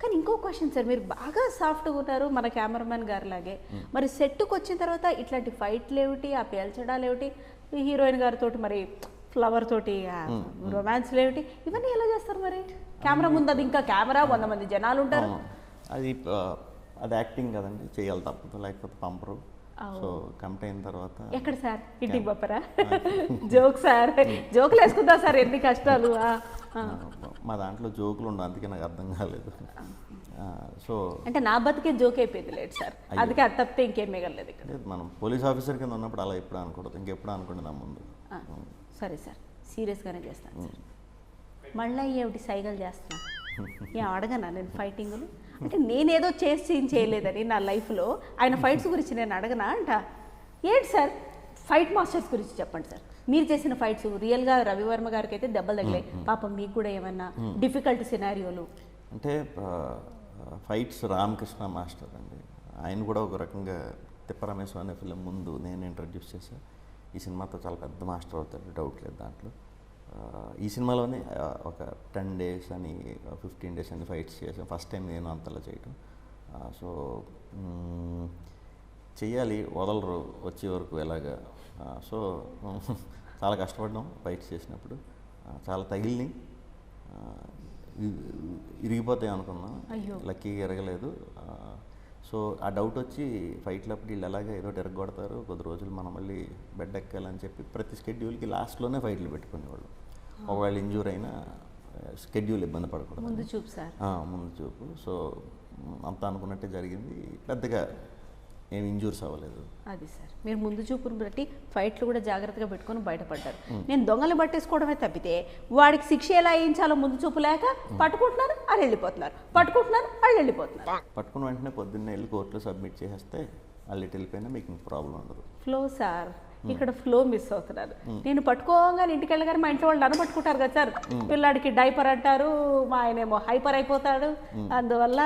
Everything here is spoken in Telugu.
కానీ ఇంకో క్వశ్చన్ సార్ మీరు బాగా సాఫ్ట్గా ఉన్నారు మన కెమెరామెన్ గారు లాగే మరి సెట్కి వచ్చిన తర్వాత ఇట్లాంటి ఫైట్లు ఏమిటి ఆ పేల్చడాలు ఏమిటి హీరోయిన్ గారితో మరి ఫ్లవర్ తోటి రొమాన్స్ ఏమిటి ఇవన్నీ ఎలా చేస్తారు మరి? కెమెరా ముందు అది ఇంకా కెమెరా వంద మంది జనాలు ఉంటారు. అది అది యాక్టింగ్ కదండి. చేయాలి తప్పదు లేకపోతే పంపరు. సో కమిట్ అయిన తర్వాత ఎక్కడ సార్ ఇంటికి పంపరా జోక్ సార్ జోకులు వేసుకుందా సార్ ఎన్ని కష్టాలు? మా దాంట్లో జోకులు ఉండవు అందుకే నాకు అర్థం కాలేదు. సో అంటే నా బతికే జోక్ అయిపోయింది లేదు సార్. అందుకే అది తప్పితే ఇంకేం మిగలలేదు ఇక్కడ. అంటే మనం పోలీస్ ఆఫీసర్ కింద ఉన్నప్పుడు అలా ఎప్పుడు అనకూడదు ఇంకెప్పుడు అనుకోండి నా ముందు. సరే సార్. సీరియస్గానే చేస్తాను సార్. మళ్ళీ ఏమిటి సైగలు చేస్తున్నా? ఏం అడగనా నేను ఫైటింగ్లు? అంటే నేనేదో చేసి చేయలేదని నా లైఫ్లో ఆయన ఫైట్స్ గురించి నేను అడగనా అంట? ఏంటి సార్? ఫైట్ మాస్టర్స్ గురించి చెప్పండి సార్. మీరు చేసిన ఫైట్స్ రియల్గా రవివర్మ గారికి అయితే దెబ్బలు తగిలాయి. పాపం మీకు కూడా ఏమన్నా డిఫికల్ట్ సినారియోలు అంటే ఫైట్స్ రామకృష్ణ మాస్టర్ అండి. ఆయన కూడా ఒక రకంగా తిప్పరమేశ్వర అనే ఫిలిం ముందు నేను ఇంట్రడ్యూస్ చేశాను ఈ సినిమాతో చాలా పెద్ద మాస్టర్ అవుతాడు డౌట్ లేదు దాంట్లో. ఈ సినిమాలోనే ఒక టెన్ డేస్ అని ఫిఫ్టీన్ డేస్ అని ఫైట్స్ చేసాను ఫస్ట్ టైం నేను అంతలా చేయటం. సో చెయ్యాలి వదలరు వచ్చే వరకు ఎలాగా సో చాలా కష్టపడ్డాం ఫైట్స్ చేసినప్పుడు. చాలా తగిలినాయి. ఇ- ఇరిగిపోతాయి అనుకున్నాం. అయ్యో. లక్కీగా ఎరగలేదు ఆ, సో ఆ డౌట్ వచ్చి ఫైట్లప్పుడు వీళ్ళు ఎలాగే ఏదో ఒకటి ఎరగొడతారు కొద్ది రోజులు మనం మళ్ళీ బెడ్ ఎక్కాలని చెప్పి ప్రతి స్కెడ్యూల్కి లాస్ట్లోనే ఫైట్లు పెట్టుకునేవాళ్ళు. ఒకవేళ ఇంజూర్ అయినా స్కెడ్యూల్ ఇబ్బంది పడకూడదు. ముందు చూపు ముందు చూపు. సో అంతా అనుకున్నట్టే జరిగింది. పెద్దగా ఏం ఇంజూర్స్ అవ్వలేదు. అది సార్. మీరు ముందు చూపును బట్టి ఫైట్లు కూడా జాగ్రత్తగా పెట్టుకొని బయటపడ్డారు. నేను దొంగలు పట్టేసుకోవడమే తప్పితే వాడికి శిక్ష ఎలా వేయించాలో ముందు చూపు లేక పట్టుకుంటున్నారు అని వెళ్ళిపోతున్నారు. పట్టుకుంటున్నారు అని వెళ్ళిపోతున్నారు. పట్టుకున్న వెంటనే పొద్దున్నే వెళ్ళి కోర్టులో సబ్మిట్ చేసేస్తే వాళ్ళు ఇటు వెళ్ళిపోయినా మీకు ప్రాబ్లం ఉండదు. Flow sir. ఇక్కడ ఫ్లో మిస్ అవుతున్నారు. నేను పట్టుకోగానే ఇంటికి వెళ్ళగానే మా ఇంట్లో వాళ్ళు నన్ను పట్టుకుంటారు కదా సార్. పిల్లాడికి డైపర్ అంటారు మా ఆయనేమో హైపర్ అయిపోతాడు. అందువల్ల